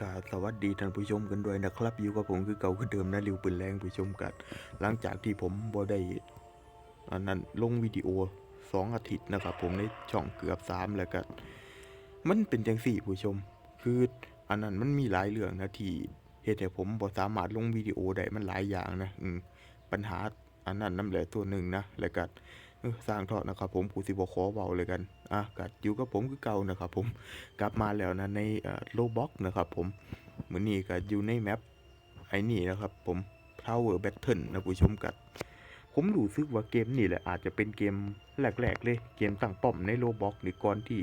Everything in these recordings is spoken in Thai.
กาสวัสดีท่านผู้ชมกันด้วยนะครับอยู่กับผมคือเก่าคือเดิมนะริวปืนแรงผู้ชมกัน หลังจากที่ผมบ่ได้อันนั้นลงวิดีโอสองอาทิตย์นะครับ ผมในช่องเกือบสามแล้วก็มันเป็นจังสี่ผู้ชม คืออันนั้นมันมีหลายเรื่องนะที่เหตุให้ผมบ่สามารถลงวิดีโอได้มันหลายอย่างนะปัญหาอันนั้นน้ำแหละตัวหนึ่งนะแล้วก็ สร้างเถาะนะครับผมกูสิบขอเบาเลยกันอะกัดอยู่กับผมคือเก่านะครับผมกลับมาแล้วนะในโลบ็อกนะครับผมเหมือนี้ก็อยู่ในแมปไอ้นี่นะครับผม Tower Battle นะผู้ชมกัด ผมรู้สึกว่าเกมนี่แหละอาจจะเป็นเกมแรกๆเลยเกมตั้งป้อมในโลบ็อกนี่ก่อนที่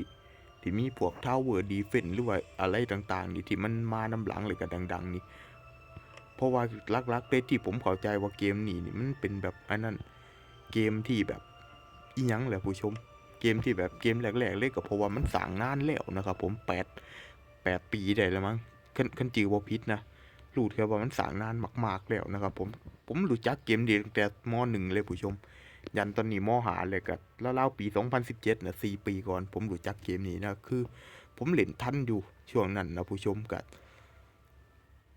ที่มีพวก Tower Defense หรือว่าอะไรต่างๆ นี่ที่มันมานำหลังเลยก็ดัง ๆ นี่เพราะว่าลักๆเลยที่ผมเข้าใจว่าเกมนี่นี่มันเป็นแบบอันนั้นเกมที่แบบ อีหยังแหละผู้ชม เกมที่แบบเกมแรกๆเลยก็เพราะว่ามันสร้างนานแล้วนะครับผมแปดแปดปีได้แล้วมั้งคันคันจือว่าพิษนะรู้แค่ว่ามันสร้างนานมากๆแล้วนะครับผมผมรู้จักเกมนี้ตั้งแต่มหนึ่งเลยผู้ชม ยันตอนนี้มหาเลยก็แล้วเล่าๆปี 2017นะสี่ปีก่อน ผมรู้จักเกมนี้นะคือ ผมเล่นทันอยู่ช่วงนั้นนะผู้ชมกับ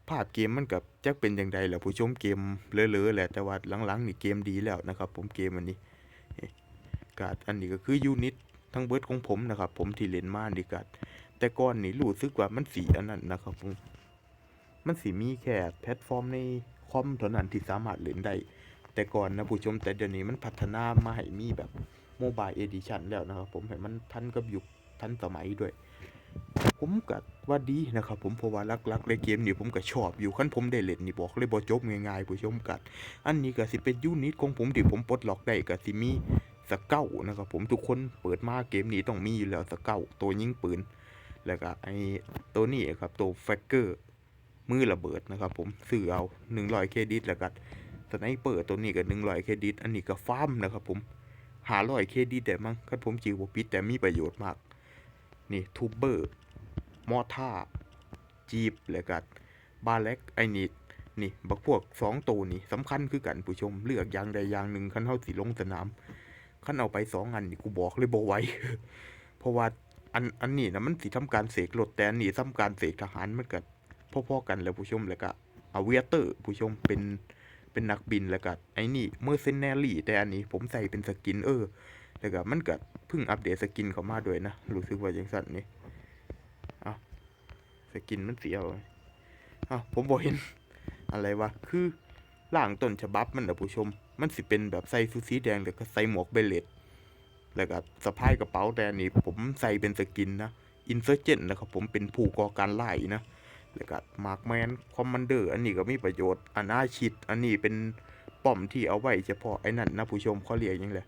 ภาพเกมมันกับจักเป็นอย่างไรแหละผู้ชมเกมเลอะๆแหละแต่ว่าหลังๆนี่เกมดีแล้วนะครับ ผมเกมอันนี้ กาดอันนี้ก็คือยูนิตทั้งเบิร์ดของผมนะครับ ผมที่เล่นมาดีกาดแต่ก่อนนี่รู้สึกว่ามันสีอันนั้นนะครับผมมันสีมีแค่แพลตฟอร์มในคอมเท่านั้นที่สามารถเล่นได้แต่ก่อนนะผู้ชมแต่เดี๋ยวนี้มันพัฒนามาให้มีแบบโมบายเอดิชันแล้วนะครับ ผมให้มันทันกับยุคทันสมัยด้วย ผมก็ว่าดีนะครับ ผมเพราะว่าลักๆในเกมนี่ผมก็ชอบอยู่ขั้นผมได้เล่นนี่บอกเลยบ่จบง่ายๆผู้ชมกัด อันนี้ก็สิเป็นยูนิตของผมที่ผมปลดล็อกได้ก็สิมี สเก้านะครับผมทุกคนเปิดมาเกมนี้ต้องมีอยู่แล้วสเก้าตัวยิงปืน แล้วก็ไอตัวนี้ครับตัวแฟกเกอร์มือระเบิดนะครับผมซื้อเอาหนึ่งร้อยเครดิตแล้วก็สไนเปอร์ตัวนี้ก็หนึ่งร้อยเครดิต อันนี้ก็ฟาร์มนะครับผมหาร้อยเครดิตแต่มั้งคันผมจิวปิดแต่มีประโยชน์มาก นี่ทูบเบอร์มอท่าจีบแล้วก็บาเล็กไอนี่นี่บักพวกสองตัวนี่สำคัญคือกันผู้ชมเลือกอย่างใดอย่างหนึ่งคันเท่าสีลงสนาม ขั้นเอาไปสองอันนี่กูบอกเลยบอไหว้ เพราะว่าอันอันนี้นะมันสิทำการเสกรถแต่อันนี้ทำการเสกทหารมันก็พ่อๆกันแล้วผู้ชมแล้วก็เอาเวียเตอร์ผู้ชมเป็นเป็นนักบินแล้วก็ไอ้นี่เมอร์เซนเนรี่แต่อันนี้ผมใส่เป็นสกินเออแล้วก็มันก็เพิ่งอัปเดตสกินเข้ามาด้วยนะรู้สึกว่าอย่างสั่นนี่เอาสกินมันเสียเอาเอาผมบอกเห็นอะไรวะคือร่างต้นฉบับมันนะผู้ชม มันสิเป็นแบบใส่ซูสีแดงแล้วก็ใส่หมวกเบลเลตแล้วก็สะพายกระเป๋าแต่อันนี้ผมใส่เป็นสกินนะอินเซอร์เจนนะครับผมเป็นผู้ก่อการไล่นะแล้วก็มาร์กแมนคอมมานเดอร์อันนี้ก็มีประโยชน์อนาชิตอันนี้เป็นป้อมที่เอาไว้เฉพาะไอ้นั่นนะผู้ชมเขาเรียกยังไง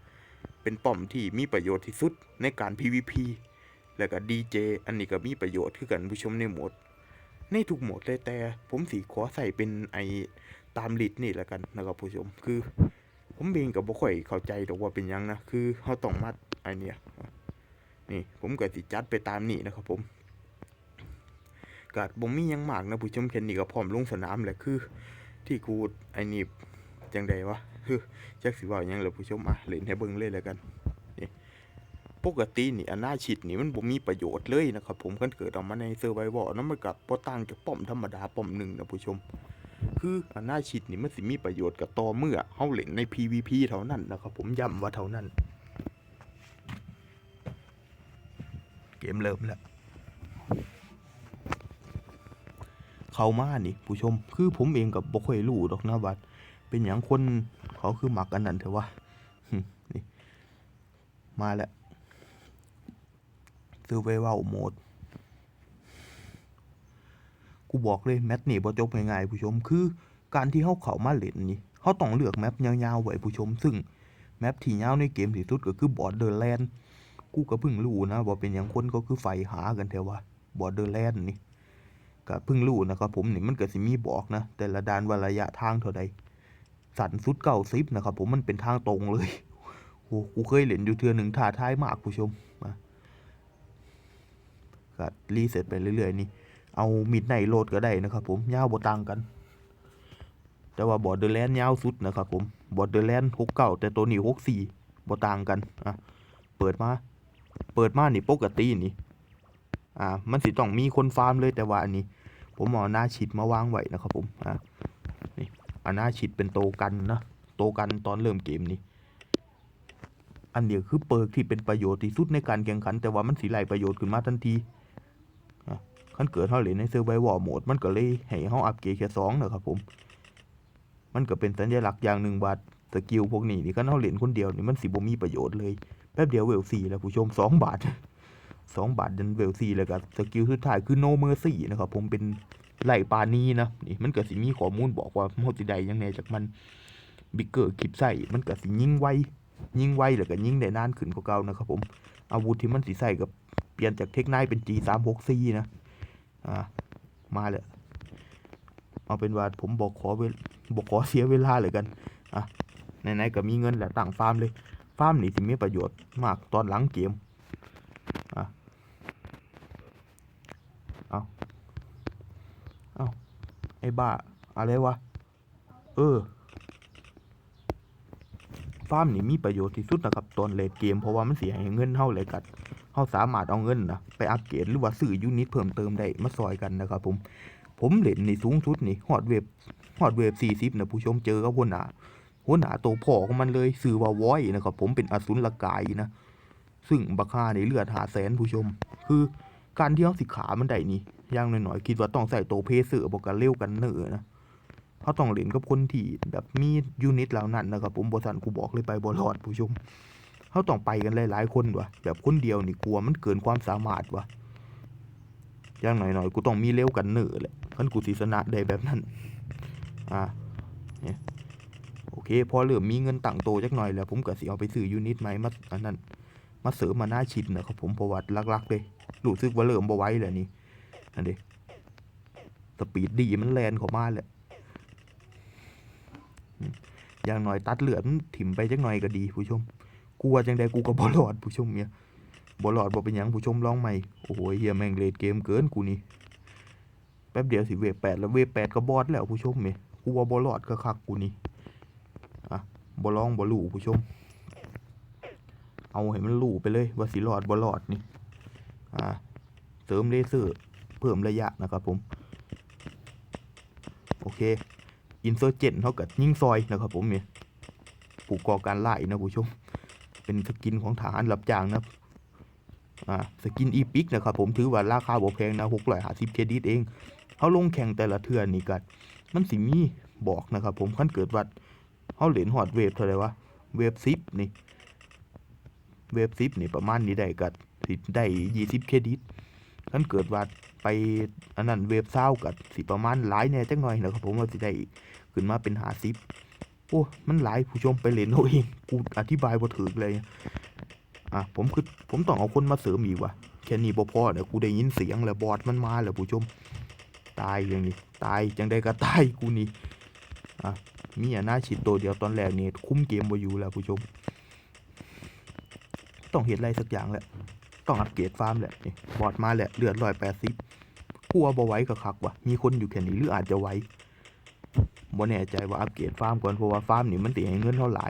เป็นป้อมที่มีประโยชน์ที่สุดในการ PVP แล้วก็ดีเจอันนี้ก็มีประโยชน์คือกันผู้ชมในโหมด ในทุกโหมดเลยแต่ผมสีขอใส่เป็นไอตามลิดนี่แหละกันนะครับผู้ชมคือ ผมเองกับบ่ค่อยเข้าใจดอกว่าเป็นยังนะคือเขาต้องมาไอเนี่ยนี่ผมก็สิจัดไปตามนี่นะครับผมกาดบ่มียังมากนะผู้ชมแค่นี้ก็พร้อมลงสนามแหละคือ ที่กูไอนี่จังใดวะคือจักสิว่าหยังล่ะผู้ชมอะเล่นให้เบิ่งเลยแล้วกันนี่ปกตินี่อนาชิตนี่มันบ่มีประโยชน์เลยนะครับผมคันเกิดออกมาในเซอร์ไววอร์นั้นมันก็บ่ต่างจากป้อมธรรมดาป้อมหนึ่งนะผู้ชม คืออนาชิตนี่มันสิมีประโยชน์กับต่อเมื่อเฮาเล่นใน PVP เท่านั้นนะครับผมย้ำว่าเท่านั้น เกมเริ่มแล้วเข้ามานี่ ผู้ชม คือผมเองกับบ่ค่อยรู้ดอกนะว่าเป็นอย่างคนเขาคือหมักอันนั้นเถอะวะนี่มาแล้วซื้อไว้ว่าโหมด กูบอกเลยแมปนี่บ่จบง่ายๆผู้ชม คือการที่เฮาเข้ามาเล่นนี่เฮาต้องเลือกแมปยาวๆไว้ผู้ชม ซึ่งแมปที่ยาวในเกมที่สุดก็คือ Borderland กูก็เพิ่งรู้นะว่าเป็นหยังคนก็คือใฝ่หากันแท้ว่า Borderland นี่ก็เพิ่งรู้นะครับผมนี่มันก็สิมีบอกนะ แต่ละด่านว่าระยะทางเท่าใดสันสุดเก้าสิบนะครับผมมันเป็นทางตรงเลยโอ้กูเคยเล่นอยู่เทือหนึ่งท้าท้ายมากผู้ชมมาก็รีเซ็ตไปเรื่อยๆนี่ เอามิดไนโหลดก็ได้นะครับผมยาวบ่ต่างกัน แต่ว่าบอร์เดอร์แลนด์ยาวสุดนะครับผมบอร์เดอร์แลนด์หกเก้าแต่ตัวนี้หกสี่บ่ต่างกันอะเปิดมา เปิดมานี่ปกตินี่อ่ามันสิต้องมีคนฟาร์มเลยแต่ว่าอันนี้ ผมเอาหน้าชิดมาวางไว้นะครับผมอะนี่เอาหน้าชิดเป็นโตกันนะโตกันตอนเริ่มเกมนี้อันเดียวคือเปิร์กที่เป็นประโยชน์ที่สุดในการแข่งขัน แต่ว่ามันสีไหลประโยชน์ขึ้นมาทันที คันเกิดเท่าเหรียญในเซอร์ไ a วอร์โหมดมันก็เลยให้เฮาอัปเกรดแค่สองนะครับผม มันก็เป็นสัญลักษณ์อย่างหนึ่งว่าสกิลพวกนี้นี่คันเฮาเล่นคนเดียวนี่มันสิบ่มีประโยชน์เลยแป๊บเดียวเวลสี่แล้วผู้ชมสองบาทสองบาทดันเวลสี่แล้วก็สกิลสุดท้ายคือโนเมอร์ซี่นะครับผมเป็นไหลปานีนะนี่มันก็สิมีข้อมูลบอกว่าโมติใดยังไงจากมันบิกเกอร์คลิปใส่มันก็สิยิงไวยิงไวแล้วก็ยิงได้นานขึ้นกว่าเก่านะครับผมอาวุธที่มันสิใส่กับเปลี่ยนจากเทคไนเป็น G 3 6 4 นะ อ่ามาเลยเอาเป็นว่าผมบอกขอเวบอกขอเสียเวลาเลยกันอะไหนๆก็มีเงินแล้วตั้งฟาร์มเลยฟาร์มนี่สิมีประโยชน์มากตอนหลังเกมเอาเอาไอ้บ้าอะไรวะเออฟาร์มนี่มีประโยชน์ที่สุดนะครับตอนเลดเกมเพราะว่ามันเสียให้เงินเท่าเลยกัด เท่าสามารถเอาเงินนะไปอัปเกรดหรือว่าซื้อยูนิตเพิ่มเติมได้มาซอยกันนะครับผม ผมเล่นในสูงสุดนี่ฮอดเวฟฮอดเวฟสี่สิบนะผู้ชมเจอกับหัวหน้าหัวหน้าตัวพ่อของมันเลยซื้อว่าวอยนะครับผมเป็นอสุรกายนะ ซึ่งบักฮาในเลือดหาแสนผู้ชม คือการที่เขาสิขามันได้นี่อย่างหน้อยๆคิดว่าต้องใส่ตัวเพเซอร์บอกกันเร็วกันเนอนะเขาต้องเล่นกับคนที่แบบมียูนิตเหล่านั้นนะครับผมบอสันกูบอกเลยไปบอลอดผู้ชม เขาต้องไปกันหลายๆคนวะแบบคนเดียวนี่กลัวมันเกินความสามารถวะอย่างหน่อยๆกูต้องมีเร็วกันเหนือแหละคันกูสิสนะได้แบบนั้น อ่าเนี่ยโอเค พอเริ่มมีเงินตั้งโตจักหน่อยแล้ว ผมก็สิเอาไปซื้อยูนิตใหมมาอันนั้น มาเสริมมาหน้าชิดนะครับผมประวัติลักๆเลยรู้สึกว่าเริ่มบ่ไว้แล้วนี่อันเดสปีดดีมันแลนเขามาแหละอย่างหน่อยตัดเหลือมถิ่มไปจักหน่อยก็ดีผู้ชม กลัวจังใดกูก็บ่รอดผู้ชมเนี่ยบ่รอดบ่เป็นหยังผู้ชมลองใหม่โอ้โหเฮียแม่งเลดเกมเกินกูนี่แป๊บเดียวสิเวฟแปดแล้วเวฟแปดก็บอดแล้วผู้ชมเนี่ยกูว่าบ่รอดก็คักกูนี่อะบ่ลองบ่รู้ผู้ชม เอาให้มันรู้ไปเลยว่าสิรอดบ่รอดนี่อ่าเสริมเลเซอร์เพิ่มระยะนะครับผม โอเคอินเซอร์เจนเท่ากับยิงซอยนะครับผมเนี่ยผู้ก่อการไล่นะผู้ชม เป็นสกินของทหารรับจ้างนะครับอ่าสกินอีพิกนะครับผมถือว่าราคาบ่แพงนะหกร้อยห้าสิบเครดิตเองเขาลงแข่งแต่ละเทือนนี่กัดมันสิมีบอกนะครับผมขั้นเกิดวัดเขาเหรียญหอดเวฟเท่าไรวะเวฟซิปนี่เวฟซิปนี่ประมาณนี้ได้กัดสิได้ยี่สิบเครดิตคันเกิดว่าไปอันนั้นเว็บเศร้ากับสิประมาณหลายแน่จังหน่อยนะครับผมว่าสิได้ขึ้นมาเป็นหาซิป โอ้มันหลายผู้ชมไปเล่นเอาเองกูอธิบายบ่ถึกเลยอะผมคือผมต้องเอาคนมาเสริมอีกว่ะแค่นี้บ่พอเดี๋ยวกูได้ยินเสียงแล้วบอดมันมาแล้วผู้ชม ตายอย่างนี้ตายจังได้ก็ตายกูนี่อะมีอันน่าชิดตัวเดียวตอนแรกนี่คุ้มเกมบ่อยู่แล้วผู้ชม ต้องเห็นอะไรสักอย่างแหละต้องอัปเกรดฟาร์มแหละบอดมาแหละเลือดร้อยแปดสิบกลัวบ่ไว้ก็คักว่ะมีคนอยู่แค่นี้หรืออาจจะไว้ บ่แน่ใจว่าอัปเกรดฟาร์มก่อนเพราะว่าฟาร์มนี่มันตีให้เงินเท่าไหร่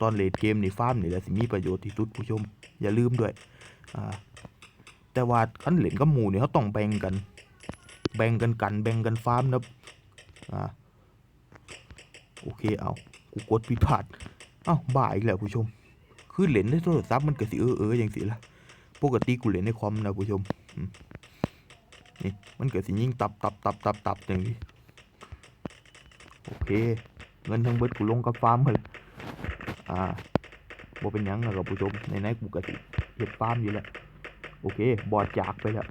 ตอนเลดเกมนี่ฟาร์มนี่แหละสิมีประโยชน์ที่สุดผู้ชม อย่าลืมด้วยอ่าแต่ว่าคันเล่นกับหมู่นี่เขาต้องแบ่งกัน แบ่งกันกัน แบ่งกันฟาร์มนะอ่าโอเคเอากูกดผิดพลาดเอ้าบ้ายอีกแล้วผู้ชม คือเล่นในโทรศัพท์มันก็สิเออเอออย่างสิละปกติกูเล่นในคอมนะผู้ชมนี่มันเก็สิยิ่งตับตับตับตับตับอย่างนี้ เค เงินทั้งเบิดกูลงกับฟาร์มเลยอ่าบ่เป็นยังนะครับผู้ชมในไหนกูก็สิเฮ็ดฟาร์มอยู่แล้วโอเค บอดจากไปแล้ว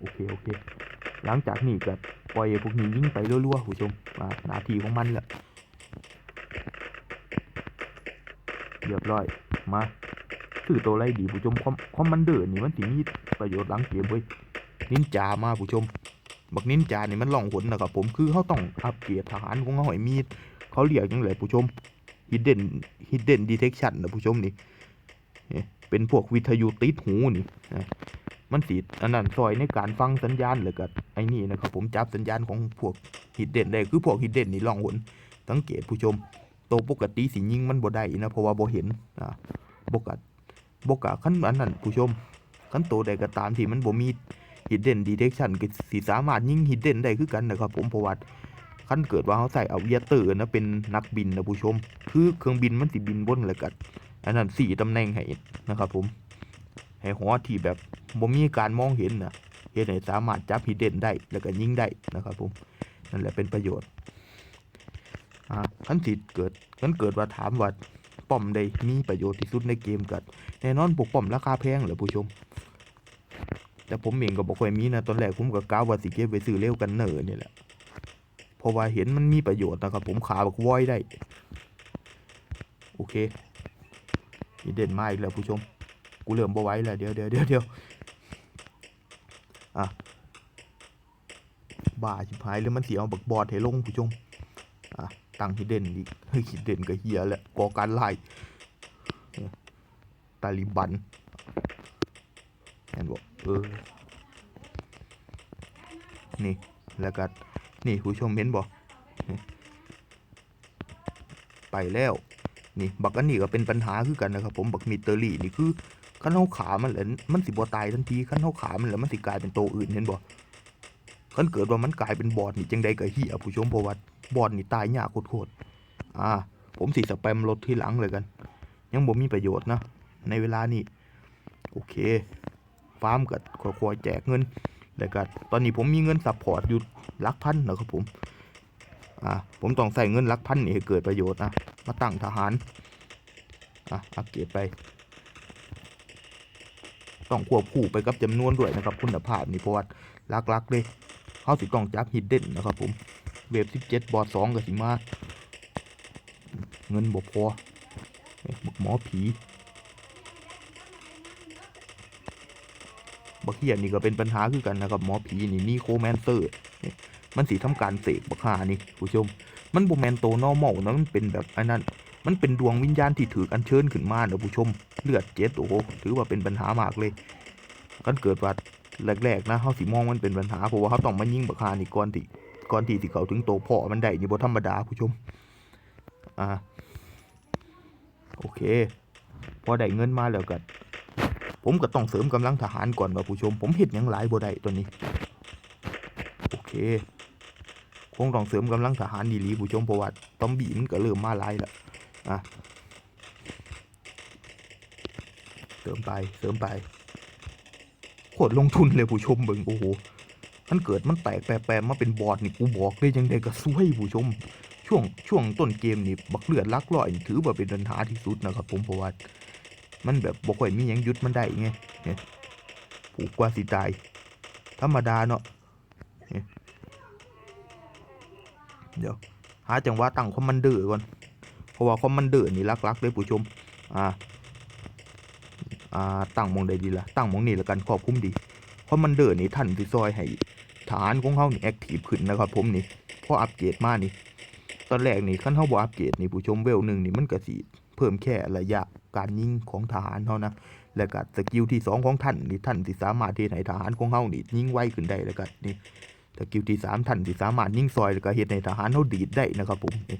โอเค โอเค หลังจากนี้ก็ปล่อยพวกนี้ยิงไปรัวๆผู้ชมอ่าหน้าที่ของมันแหละเรียบร้อย มาถือตัวไรดีผู้ชมคอมคอมมันเดอร์นี่มันสิมีประโยชน์หลังเกมเว้ยนินจามาผู้ชม บักนินจานี่มันล่องหนนะครับผมคือเขาต้องอัปเกรดทหารของเขาให้มีดเขาเรียกยังไงผู้ชม hidden hidden detection นะผู้ชมนี่เป็นพวกวิทยุติดหูนี่นะมันสีอันนั้นซอยในการฟังสัญญาณเลยกับไอ้นี่นะครับผมจับสัญญาณของพวก hidden ได้คือพวก hidden นี่ล่องหนสังเกตผู้ชมตัวปกติสิยิงมันบ่ได้นะเพราะว่าบ่เห็นอ่าบกัดบกะขั้นอันนั้นผู้ชมขั้นโตใดก็ตามที่มันบ่มี hidden detection ก็สิสามารถยิง hidden ได้คือกันนะครับผมเพราะว่าคันเกิดว่าเขาใส่เอาเวียเตอร์นะเป็นนักบินนะผู้ชม คือเครื่องบินมันสิบินบนแล้วก็อันนั้นสี่ตำแหน่งให้นะครับผมให้หัวที่แบบบ่มีการมองเห็นนะเฮ็ดให้สามารถจับ hidden ได้แล้วก็ยิงได้นะครับผมนั่นแหละเป็นประโยชน์อ่าคันสิเกิดคันเกิดว่าถามว่าป้อมใดมีประโยชน์ที่สุดในเกมกัแน่นอนพวกป้อมราคาแพงเหรอผู้ชม แต่ผมเองก็บอกค่อยมีนะตอนแรกผมก็กล่าวว่าสิเก็บไว้ซื้อเร็วกันเนอร์นี่แหละเพราะว่าเห็นมันมีประโยชน์นะครับ ผมขาบักวอยได้ โอเคนี่เด่นมากอีกแล้วผู้ชม กูเริ่มบ่ไว้แล้วเดี๋ยวเดี๋ยวเดี๋ยวเดี๋ยวอะบ้าชิบหายเลยมันเสียเอาบักบอดให้ลงผู้ชมอะตั้งฮิดเด่นอีกเฮ้ยฮิดเด่นก็เฮียแหละก่อการไล่ตาลิบัน เออ นี่แล้วก็นี่ผู้ชมเห็นบ่ไปแล้ว นี่บักอันนี้ก็เป็นปัญหาคือกันนะครับ ผมบักมิเตอรี่นี่คือขั้นเท้าขามันแหละมันสิบ่ตายทันทีขั้นเท้าขามันแล้วมันสิกลายเป็นโตอื่นเห็นบ่ขั้นเกิดว่ามันกลายเป็นบอดนี่จังใดก็เหี้ยผู้ชมเพราะว่าบอดนี่ตายยากโคตรๆอ่า ผมสิสแปมรถที่หลังเลยกัน ยังบ่มีประโยชน์นะในเวลานี้โอเค ฟาร์มกับคอยๆแจกเงินแล้วก็ตอนนี้ผมมีเงินซัพพอร์ตอยู่ลักพันนะครับผมอ่าผมต้องใส่เงินลักพันนี่ให้เกิดประโยชน์นะมาตั้งทหารอะอัปเกรดไปต้องควบคู่ไปกับจำนวนด้วยนะครับคุณภาพนี่เพราะว่าลักๆเลยเข้าสิต้องจับฮิดเด่นนะครับผมเวฟสิบเจ็ดบอดสองกับสิมาเงินบ่พอเอ้ยบักหมอผี บักเฮียนี่ก็เป็นปัญหาคือกันนะครับหมอผีนี่นี่โคแมนเตอร์มันสีทำการเสกบักหานี่ผู้ชม มันบ่แมนโตนอร์มอลนะมันเป็นแบบอันนั้นมันเป็นดวงวิญญาณที่ถืออัญเชิญขึ้นมาเด้อผู้ชม เลือดเจ็ดโอ้โหถือว่าเป็นปัญหามากเลยกันเกิดว่าแรกๆนะเขาสิมองมันเป็นปัญหาเพราะว่าเขาต้องมายิงบักหานี่ก่อนที่ก่อนที่สิเขาถึงโตพ่อมันได้นี่บ่ธรรมดาผู้ชมอ่าโอเค พอได้เงินมาแล้วก็ ผมก็ต้องเสริมกำลังทหารก่อนว่าผู้ชม ผมเห็ดหยังหลายบ่ได้ตัวนี้ โอเค คงต้องเสริมกำลังทหารดีหลีผู้ชมเพราะว่าตอมบีมก็เริ่มมาหลายแล้วอะเสริมไปเสริมไปโคตรลงทุนเลยผู้ชมเบิ่งโอ้โหมันเกิดมันแตกแปรๆมาเป็นบอร์ดนี่กูบอกเลยยังไงก็ซวยผู้ชม ช่วงช่วงต้นเกมนี่บักเลือดลักลอยถือว่าเป็นปัญหาที่สุดนะครับผมเพราะว่า มันแบบบ่ค่อยมีหยังยุดมันได้ไงเนี่ยผูกกว่าสิตาย ธรรมดาเนาะเดี๋ยวหาจังหวะตั้งคอมมานเดอร์ก่อน เพราะว่าคอมมานเดอร์นี่ลักๆเลยผู้ชม อ่า อ่า ตั้งมองใดดีละ่ะ ตั้งมองนี่ละกันครอบคลุมดีคอมมานเดอร์นี่ท่านที่ซอยให้ฐานของเขานี่แอคทีฟขึ้นนะครับผมนี่พออัปเกรดมานี่ ตอนแรกนี่ขั้นเขาบ่อัปเกรดนี่ผู้ชมเวลหนึ่งนี่มันก็สิ เพิ่มแค่ระยะการยิงของทหารเท่านะแล้วก็สกิลที่สองของท่านนี่ท่านที่สามารถที่ให้ทหารของเฮานี่ยิงไวขึ้นได้แล้วก็นี่สกิลที่สามท่านที่สามารถยิงซอยแล้วก็เฮ็ดให้ทหารเฮาดีดได้นะครับผมนี่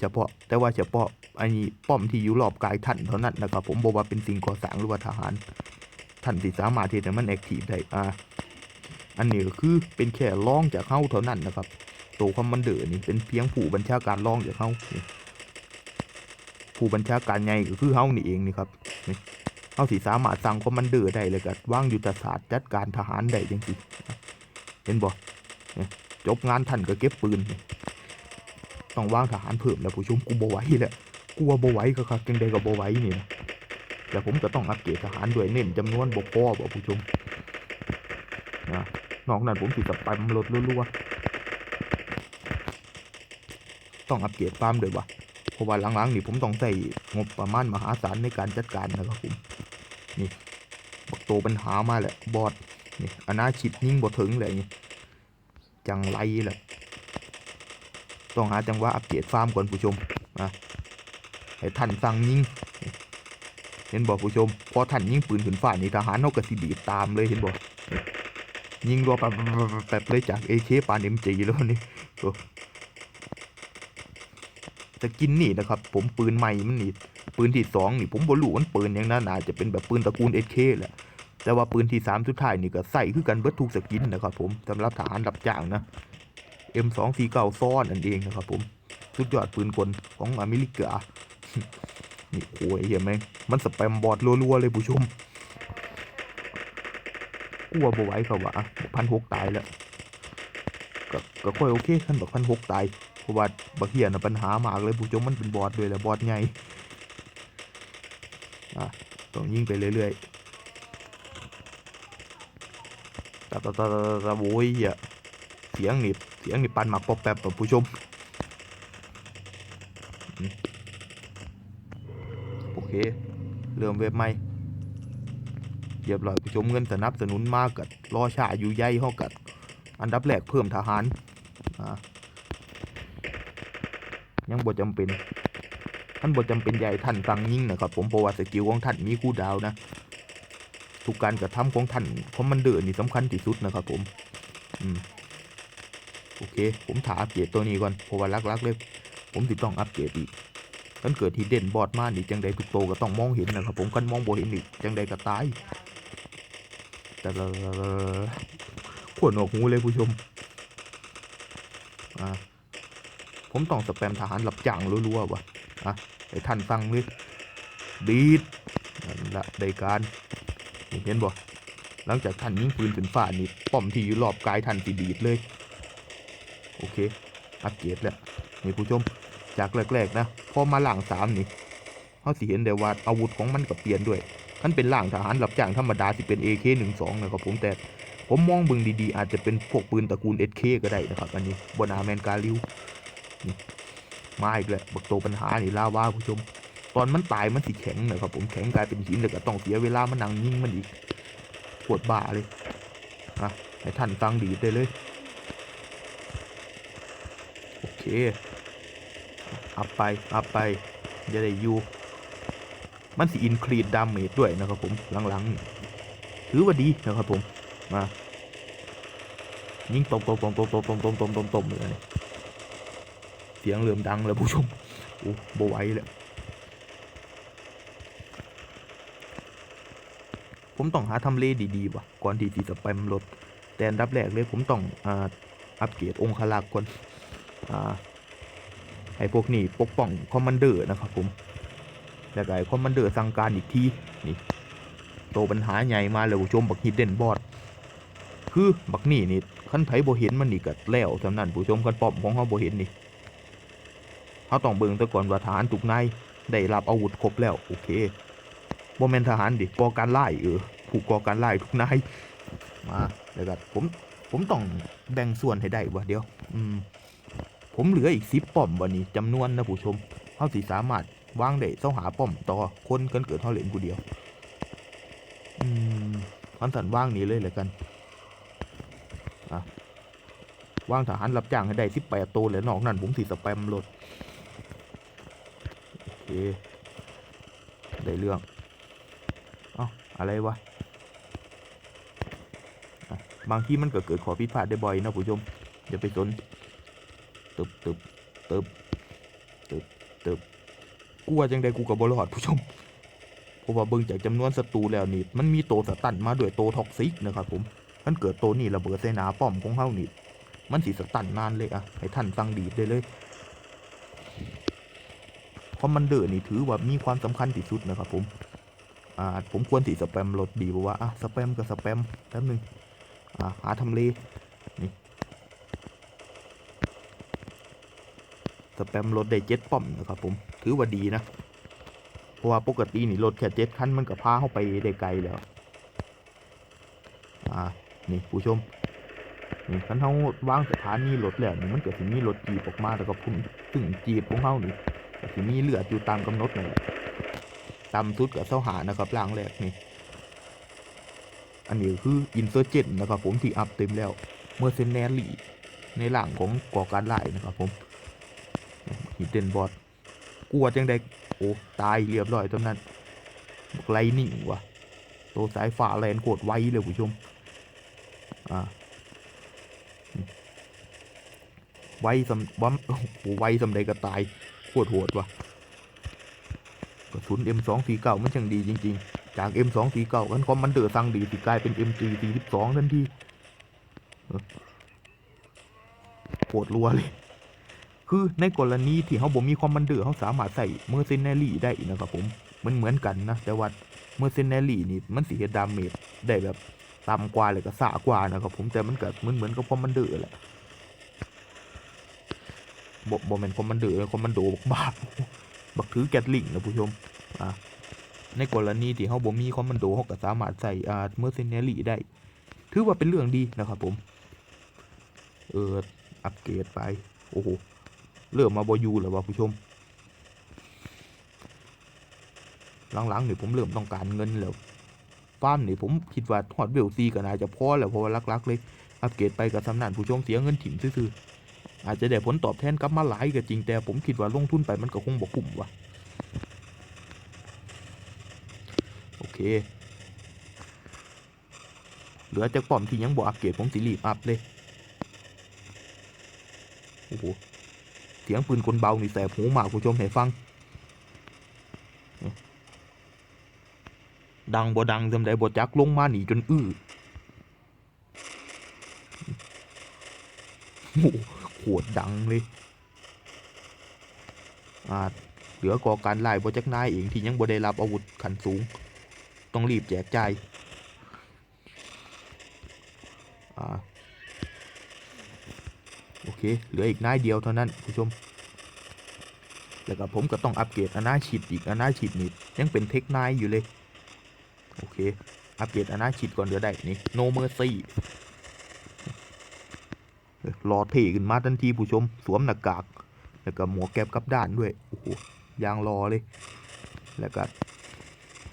เฉพาะแต่ว่าเฉพาะอันนี้ป้อมที่อยู่รอบกายท่านเท่านั้นนะครับผมบอกว่าเป็นสิ่งก่อสร้างหรือว่าทหารท่านที่สามารถที่จะมันแอคทีฟได้อ่าอันนี้ก็คือเป็นแค่รองจากเฮาเท่านั้นนะครับตัวคอมมานเดอร์นี่เป็นเพียงผู้บัญชาการรองจากเฮานี่ ผู้บัญชาการใหญ่ก็คือเฮานี่เองนี่ครับนี่เฮาสิสามารถสั่งคอมมานเดอร์ได้เลยก็วางยุทธศาสตร์จัดการทหารได้จังซี่เห็นบ่จบงานท่านก็เก็บปืนต้องวางทหารเพิ่มแล้วผู้ชมกูบ่ไหวแล้วกูว่าบ่ไหวก็ครับจังใดก็บ่ไหวนี่นะแล้วผมก็ต้องอัปเกรดทหารด้วยเน้นจำนวนบ่พอบ่ผู้ชมนะนอกนั้นผมสิสแปมรถรัวๆต้องอัปเกรดฟาร์มด้วยวะ เพราะว่าหลังๆนี่ผมต้องใส่งบประมาณมหาศาลในการจัดการนะครับผมนี่บักโตปัญหามาแหละบอดนี่อนาชิดยิ่งบ่ถึงเลยนี่จังไรแหละต้องหาจังหวะอัปเกรดฟาร์มก่อนผู้ชมอะให้ท่านสั่งยิงเห็นบอกผู้ชม พอท่านยิงปืนขึ้นฟ้านี่ทหารเขาก็สิดีตามเลยเห็นบอกยิงรัวแบบแบบเลยจากเอเคปานเอ็มจีแล้วนี่ จะกินนี่นะครับ ผมปืนใหม่มันนี่ปืนที่สองนี่ผมบรู้มันปืนอย่างนั้นอาจจะเป็นแบบปืนตระกูลเอเคแหละแต่ว่าปืนที่สามสุดท้ายนี่ก็ใส่คือกันเบิดทุกสกินนะครับ ผมสำหรับทหารรับจ้างนะ M249 ซ้อนนั่นเองนะครับ ผมสุดยอดปืนกลของอเมริกานี่โอ้ยเหี้ยแม่งมันสแปมบอดรัวๆเลยผู้ชมกลัวบ่ไหวเขาว่าพันหกตายแล้วก็ก็ค่อยโอเคขันบอกพันหกตาย ราะว่าบักเฮียนะปัญหามากเลยผู้ชมมันเป็นบอดด้วยแหละบอดใหญ่อะต้องยิงไปเรื่อยๆตาตาตาตาตาโว้ยเหี้ยเสียงนี่เสียงนี่ปันหมักปอบแป๊บแบบผู้ชมโอเคเริ่มเว็บใหม่เรียบร้อยผู้ชมเงินสนับสนุนมากกัดรอชาอยู่ใหญ่เกัด อันดับแรกเพิ่มทหารอ่า ยังบ่จำเป็น ท่านบ่จำเป็นใหญ่ท่านฟังยิ่งนะครับ ผมเพราะว่าสกิลของท่านมีคู่ดาวนะ ทุกการกระทำของท่านคอมมานเดอร์นี่สำคัญที่สุดนะครับ ผม อืมโอเค ผมถาอัปเกรดตัวนี้ก่อนเพราะว่าลักๆเลย ผมติดต้องอัปเกรดอีกกันเกิดที่เด่นบอดมานี่จังใดทุกโตก็ต้องมองเห็นนะครับ ผมกันมองบ่เห็นอีกจังใดก็ตายแต่ละขวดหนวกหูเลยผู้ชม อ่า ผมต้องสแปมทหารหลับจ้างรัวๆวะอะไอ้ท่านฟังเลยดีดนั่นละได้การเห็นบ่หลังจากท่านยิงปืนขึ้นฟ้านี่ป้อมที่อยู่รอบกายท่านสิดีดเลย โอเค อัปเกรดแล้วนี่ผู้ชมจากแรกๆนะพอมาหลังสามนี่เขาสิเห็นได้ว่าอาวุธของมันก็เปลี่ยนด้วยขั้นเป็นล่างทหารรับจ้างธรรมดาสิเป็น AK12 นะครับผมแต่ผมมองเบึงดีๆ อาจจะเป็นพวกปืนตระกูล SK ก็ได้นะครับ อันนี้บนาแมนการิว มาอีกแล้วบักโตปัญหานี่ลาวาผู้ชม ตอนมันตายมันสิแข็งนะครับผมแข็งกลายเป็นหินแล้วก็ต้องเสียเวลามันนั่งยิงมันอีกปวดบ่าเลยอะให้ท่านฟังดีได้เลย โอเค อัพไป อัพไปจะได้อยู่ มันสิอินครีดดามเมจด้วยนะครับผมหลังๆถือว่าดีนะครับผม มา ยิงตบตบตบตบตบตบตบตบตบตบเลย เสียงเริ่มดังแล้วผู้ชมโอ้บไหวแล้วผมต้องหาทำเลดีๆว่ะก่อนที่จะสแปมรถแต่อันดับแรกเลยผมต้องอ่าอัปเกรดองคลักษ์ก่อนอ่าไอ้พวกนี้ปกป้องคอมมานเดอร์นะครับผมแล้วก็ไอ้คอมมานเดอร์สั่งการอีกทีนี่โตปัญหาใหญ่มาแล้วชมบักฮิดเด่นบอดคือบักนี่นี่ขั้นไผบ่เห็นมันนี่ก็แล้วสำนันผู้ชมกันป้อมของเขาโบเห็นนี่ เขาต้องเบิ่งแต่ก่อนว่าทหารทุกนายได้รับอาวุธครบแล้วโอเคบ่แม่นทหารดิก่อการไล่เออผู้ก่อการไล่ทุกนายมาแล้วก็ผมผมต้องแบ่งส่วนให้ได้วะเดี๋ยว อืม ผมเหลืออีกสิบป้อมวันนี้จำนวนนะผู้ชมเขาสิสามารถวางได้เสาหาป้อมต่อคนกันเกิดเขาเหรียญผู้เดียว อืมมันสันว่างนี้เลยเลยกันอะว่างทหารรับจ้างให้ได้สิบแปดตัวเลยนอกนั้นผมสิสแปมรถ ได้เรื่องเอ้าอะไรวะบางที่มันก็เกิดขอผิดพลาดได้บ่อยนะผู้ชมอย่าไปสนตึบตึบตึบตึบตึบกูว่าจังใดกูกับบรอดผู้ชมเพราะว่าเบิ่งจากจำนวนศัตรูแล้วนี่มันมีโตสตันมาด้วยโตท็อกซิกนะครับผมมันเกิดโตนี่ระเบิดใส่หนาป้อมของเฮานี่มันสิสตันนานเลยอะให้ท่านฟังดีดได้เลย คอมมานเดอร์นี่ถือว่ามีความสำคัญที่สุดนะครับผมอ่าผมควรสิสแปมรถดีบ่ว่าอะสแปมก็สแปมแป๊บนึงอ่าหาทำเลนี่สแปมรถได้เจ็ดป้อมนะครับผมถือว่าดีนะเพราะว่าปกตินี่รถแค่เจ็ดคันมันก็พาเข้าไปได้ไกลแล้วอ่านี่ผู้ชมนี่คันเขาวางสถานีรถแล้วนี่มันเก็สิมีรถจีบออกมาแล้วก็พุ่งถึงจีบของเขานี่ ก็สิมีเลือดอยู่ตามกำหนดนั่นแหละต่ำสุดกับเสาหานะครับล่างแรกนี่ อันนี้คืออินเซอร์เจนนะครับผมที่อัพเต็มแล้วเมื่อเซนแนลลี่ในหลังของก่อการไล่นะครับผมฮิดเดนบอดกลัวจังได้โอ้ตายเรียบร้อยตอนนั้นบอกไลนิ่งว่ะตัวสายฝ่าแลนโคตรไวเลยผู้ชม อ่าไวสำวัมโอ้ไวสำใดก็ตาย โคตรโหดว่ะกระสุน M249 มันช่างดีจริง ๆ จาก M249 กันคอมมานเดอร์สั่งดีสิกลายเป็น MG42 ทันทีเออปวดรัวเลย คือในกรณีที่เขาบ่มีคอมมานเดอร์เขาสามารถใส่เมอร์เซนเนรี่ได้อีกนะครับผมมันเหมือนกันนะ แต่ว่าเมอร์เซนเนรี่นี่มันสิเฮดดาเมจได้แบบต่ำกว่าเลยก็สากว่านะครับผมแต่มันก็เหมือนเหมือนกับคอมมานเดอร์แหละ บบ่แม่นคอมมานเดอร์คอมมานโดบักบาบักถือแกตลิงนะผู้ชมอ่าในกรณีที่เขาบ่มีคอมมานโดเขาก็สามารถใส่อ่าเมอร์เซนเนรี่ได้ ถือว่าเป็นเรื่องดีนะครับผมเอออัปเกรดไปโอ้โหเริ่มมาบอยูแล้วว่ะผู้ชม หลังๆนี่ผมเริ่มต้องการเงินแล้วฟาร์มนี่ผมคิดว่าฮอดเวลซีก็น่าจะพอแล้วเพราะว่าลักๆเลยอัปเกรดไปกับสำนักผู้ชมเสียเงินถิ่มซื่อๆ อาจจะได้ผลตอบแทนกลับมาหลายก็จริงแต่ผมคิดว่าลงทุนไปมันก็คงบ่คุ้มว่ะโอเค เหลือจากป้อมที่ยังบ่อัปเกรดผมสิรีบอัพเลยโอ้โหเสียงปืนกลเบานี่แสบหูมากผู้ชมให้ฟัง ดังบ่ดังจำได้บ่จักลงมาหนีจนอื้อ โอ้ หโคตรดังเลยอาเหลือก่อการไล่บ่จักนายเองที่ยังบ่ได้รับอาวุธขันสูง ต้องรีบแจกจ่ายโอเค เหลืออีกนายเดียวเท่านั้นผู้ชม แล้วก็ผมก็ต้องอัปเกรดอนาชิตอีกอนาชิตนี่ยังเป็นเทคนายอยู่เลย โอเค อัปเกรดอนาชิตก่อนเดี๋ยวได้ นี่ no mercy เอ้ ยรอเท่ขึ้นมาทันทีผู้ชม สวมหน้ากาก แล้วก็หมวกแก๊ปกับด้านด้วย โอ้โหยางรอเลย แล้วก็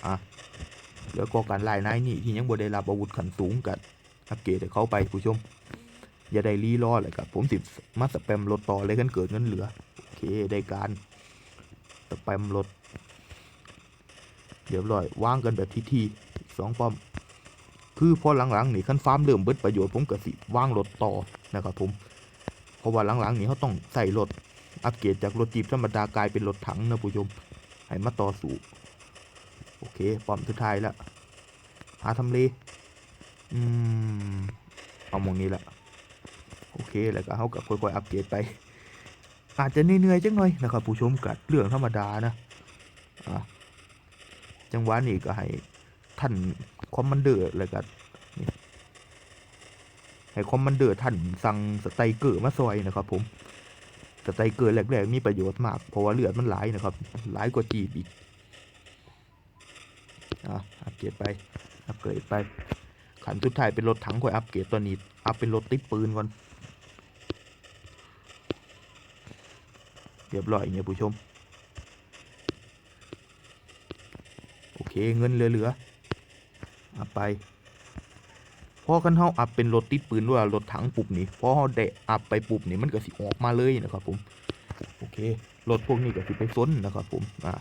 อะเหลือก็การไล่นายนี่ที่ยังบ่ได้รับอาวุธขันสูงกับอัปเกรดให้เขาไปผู้ชม อย่าได้รีรอเลยครับผมสิมาสแปมรถต่อเลยกันเกิดเงินเหลือ โอเคได้การสแปมรถเดี๋ยวร้อยวางกันแบบทีทีสองป้อม คือพอหลังๆนี่ขั้นฟาร์มเริ่มเบิดประโยชน์ผมก็สิวางรถต่อนะครับผมเพราะว่าหลังๆนี่เขาต้องใส่รถอัปเกรดจากรถจีบธรรมดากลายเป็นรถถังนะผู้ชมให้มาต่อสู้โอเคป้อมสุดท้ายล้วหาทำเลอืมเอาหมองนี้แหละโอเคแล้วก็เขาก็ค่อยๆอัปเกรดไป อาจจะเหนื่อยๆจังหน่อยนะครับผู้ชมกัดเรื่องธรรมดานะอะจังหวะนี้ก็ให้ ท่านคอมมานเดอร์แล้วก็นี่ให้คอมมานเดอร์ท่านสั่งสไตเกอร์มาซอยนะครับ ผมสไตเกอร์แรกๆมีประโยชน์มากเพราะว่าเลือดมันหลายนะครับหลายกว่าจีบอีกอะอัปเกรดไปอัปเกรดไปขันสุดท้ายเป็นรถถังค่อยอัปเกรดตัวนี้อัพเป็นรถติดปืนก่อนเรียบร้อยเนี่ยผู้ชมโอเคเงินเหลือๆ อัพไปพอกันเฮาอัพเป็นรถติดปืนด้วยรถถังปุบนี่พอเฮาได้อัพไปปุบนี่มันก็สิออกมาเลยนะครับผมโอเครถพวกนี้ก็สิไปซนนะครับผมอ่า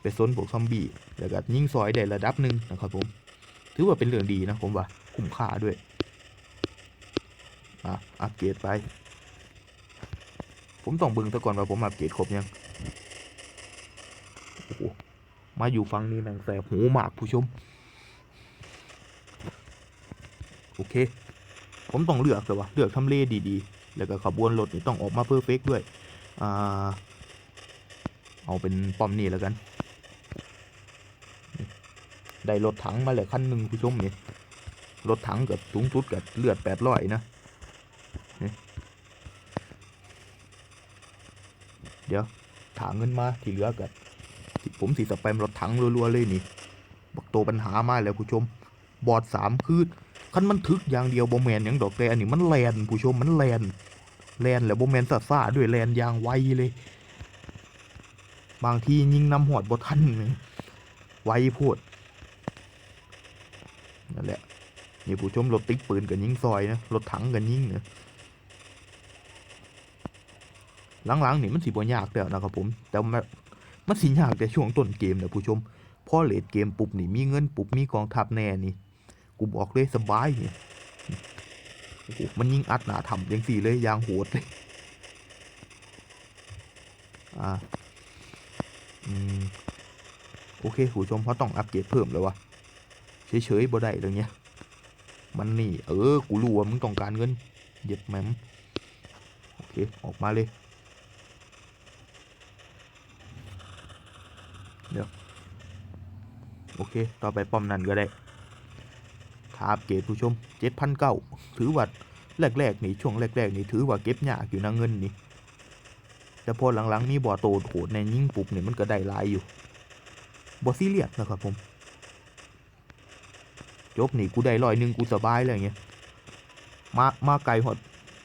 ไปซนพวกซอมบี้แล้วก็ยิงซอยได้ระดับหนึ่งนะครับผมถือว่าเป็นเรื่องดีนะผมว่าคุ้มค่าด้วยอะอัปเกรดไป ผมต้องเบิ่งซะก่อนว่าผมอัปเกรดครบยังโอ้มาอยู่ฟังนี้แม่งแสบหูมากผู้ชม โอ เค ผมต้องเลือกเลยว่าเลือกทำเลดีๆ แล้วก็ขบวนรถนี่ต้องออกมาเพอร์เฟกด้วยอ่าเอาเป็นป้อมนี่แล้วกัน ได้รถถังมาเลยคันหนึ่งผู้ชมนี่รถถังกับสูงสุดกับเลือดแปดร้อยนะ เดี๋ยวถางเงินมาที่เหลือกับผมสีสแปมรถถังรัวๆเลยนี่บักโตปัญหามาแล้วผู้ชม บอดสามคือ คันมันทึกอย่างเดียวบอแมนอย่างดอกแต่อันนี้มันแลนผู้ชมมันแลนแลนแล้วบอแมนซาซาด้วยแลนยางไวเลย บางทียิงนำหอดบทันไวพูดนั่นแหละนี่ผู้ชมรถติ๊กปืนกับยิงซอยนะรถถังกับยิงนะหลังๆนี่มันสิบ่ยากแล้วนะครับผมแต่มันมันสิยากแต่ช่วงต้นเกมนะผู้ชมพอเลดเกมปุบนี่มีเงินปุบมีกองทัพแน่นี่ กูบอกเลยสบายโอ้โหมันยิ่งอัดหนาทำยังสี่เลยยางโหดเลยอ่าอืมโอเคผู้ชมเขาต้องอัปเกรดเพิ่มเลยวะเฉยๆบ่ได้เรื่องเนี้ยมันนี่ เออ กูรู้ว่ามึงต้องการเงินเย็บแหมมโอเค ออกมาเลย เดี๋ยว โอเค ต่อไปป้อมนั่นก็ได้ อัปเกรดผู้ชมเจ็ดพันเก้าถือว่าแรกๆนี่ช่วงแรกๆนี่ถือว่าเก็บยากอยู่นะเงินนี่แต่พอหลังๆมีบ่อโตโหดในยิ่งปุบเนี่ยมันก็ได้หลายอยู่บ่ซีเรียสนะครับผม จบนี่กูได้ร้อยหนึ่งกูสบายเลยเงี้ยมามาไกลหด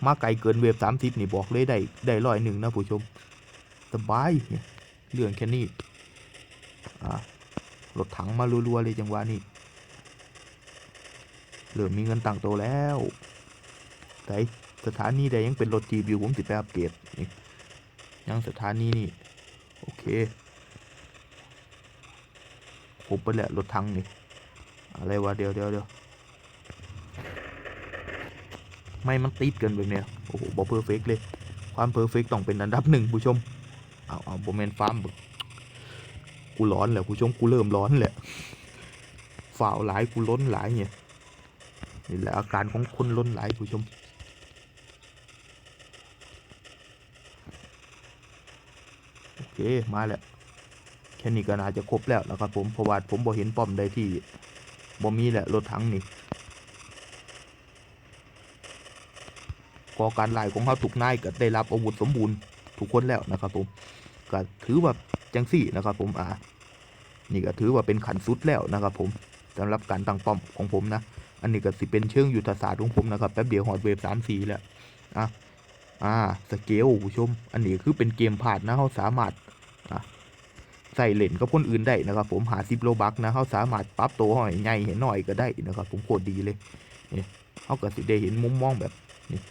มาไกลเกินเวฟสามสิบนี่บอกเลยได้ได้ร้อยหนึ่งนะผู้ชม สบายเนี่ยเรื่องแค่นี้อ่ารถถังมารัวๆเลยจังหวะนี้ เริ่มมีเงินต่างโตวแล้วแต่สถานีใดยังเป็นรถจีบอยู่ผมติดไปอัปเกรดนี่ยังสถานีนี่โอเคผมไปแหละรถถังนี่อะไรวะเดี๋ยวเดี๋ยวเดี๋ยวไม่มันติดเกินแบบเนี้ยโอ้โหบอเพอร์เฟกเลย ความเพอร์เฟกต้องเป็นอันดับหนึ่งผู้ชมเอาเอาโบแมนฟาร์มกกูร้อนแหละผู้ชมกูเริ่มร้อนแหละฝ่าวหลายกูล้นหลายเนี่ย นี่แหละอาการของคนล้นหลายผู้ชม โอเค มาแล้ว แค่นี้ก็น่าจะครบแล้วนะครับผมเพราะว่าผมบ่เห็นป้อมใดที่บ่มีแหละรถถังนี่ก่อการไล่ของเขาทุกนายก็ได้รับอาวุธสมบูรณ์ทุกคนแล้วนะครับผมก็ถือว่าจังสี่นะครับผมอ่านี่ก็ถือว่าเป็นขันสุดแล้วนะครับผมสำหรับการตั้งป้อมของผมนะ อันนี้ก็สิเป็นเชิงยุทธศาสตร์ของผมนะครับแป๊บเดียวฮอตเวฟสามสี่แล้วอะอ่าสเกลผู้ชม อันนี้คือเป็นเกมผ่านนะเขาสามารถอะใส่เลนกับคนอื่นได้นะครับผมหาซิปโลบักนะเขาสามารถปรับตัวหอยใหญ่เห็นหน่อยก็ได้นะครับผมโคตรดีเลยนี่เขาก็สิได้เห็นมุมมองแบบนี่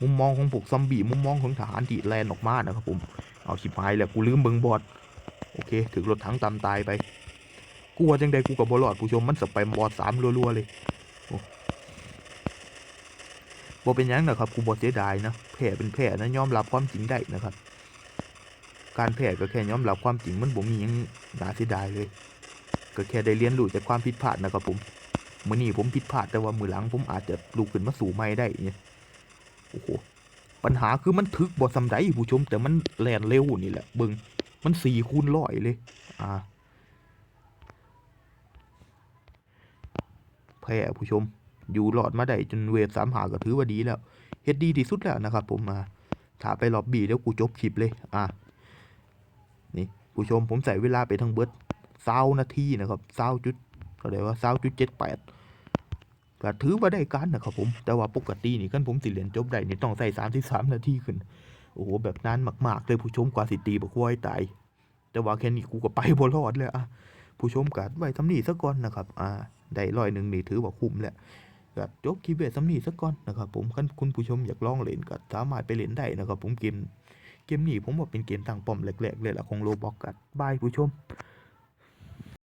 มุมมองของพวกซอมบี้มุมมองของทหารที่แลนออกมานะครับผมเอาชิบหายแล้วกูลืมเบิงบอดโอเคถึงรถถังตามตายไปกูว่าจังใดกูกับบอลอดผู้ชมมันสแปมบอดสามรัวๆเลย บ่เป็นยังนะครับกูบอเสียดายนะแพ้เป็นแพ้นะยอมรับความจริงได้นะครับ การแพ้ก็แค่ยอมรับความจริงมันบ่มียังน่าเสียดายเลย ก็แค่ได้เรียนรู้จากความผิดพลาดนะครับผมมื้อนี้ผมผิดพลาดแต่ว่ามือหลังผมอาจจะลุกขึ้นมาสู่ใหม่ได้เนี่ยโอ้โหปัญหาคือมันถึกบ่สำไดผู้ชม แต่มันแล่นเร็วนี่แหละเบิงมัน4คูณร้อยเลย อ่าแพ้ผู้ชม อยู่รอดมาได้จนเวฟสามหาก็ถือว่าดีแล้วเฮ็ดดีที่สุดแล้วนะครับ ผมมาถ้าไปล็อบบี้เดี๋ยวกูจบคลิปเลย อ่านี่ผู้ชมผมใส่เวลาไปทั้งเบิดเศร้านาทีนะครับเศร้าจุดเท่าไรว่าเศร้าจุดเจ็ดแปดก็ถือว่าได้การนะครับผม แต่ว่าปกตินี่กันผมสิเรียนจบได้นี่ต้องใส่สามสิบสามนาทีขึ้น โอ้โหแบบนานมากๆเลยผู้ชมกว่าสิตีบอกว่าตาย แต่ว่าแค่นี้กูก็ไปบ่รอดเลยอะผู้ชมกัดไว้ทำนี่ซะก่อนนะครับ อ่า ได้ร้อยหนึ่งนี่ถือว่าคุ้มแหละ ก็จบคลิปเวทสำนีซะก่อนนะครับผมคันคุณผู้ชมอยากลองเล่นก็สามารถไปเล่นได้นะครับผมเกมเกมนี้ผมว่าเป็นเกมตั้งป้อมแรกๆเลยล่ะของโลบอกกัดบายผู้ชม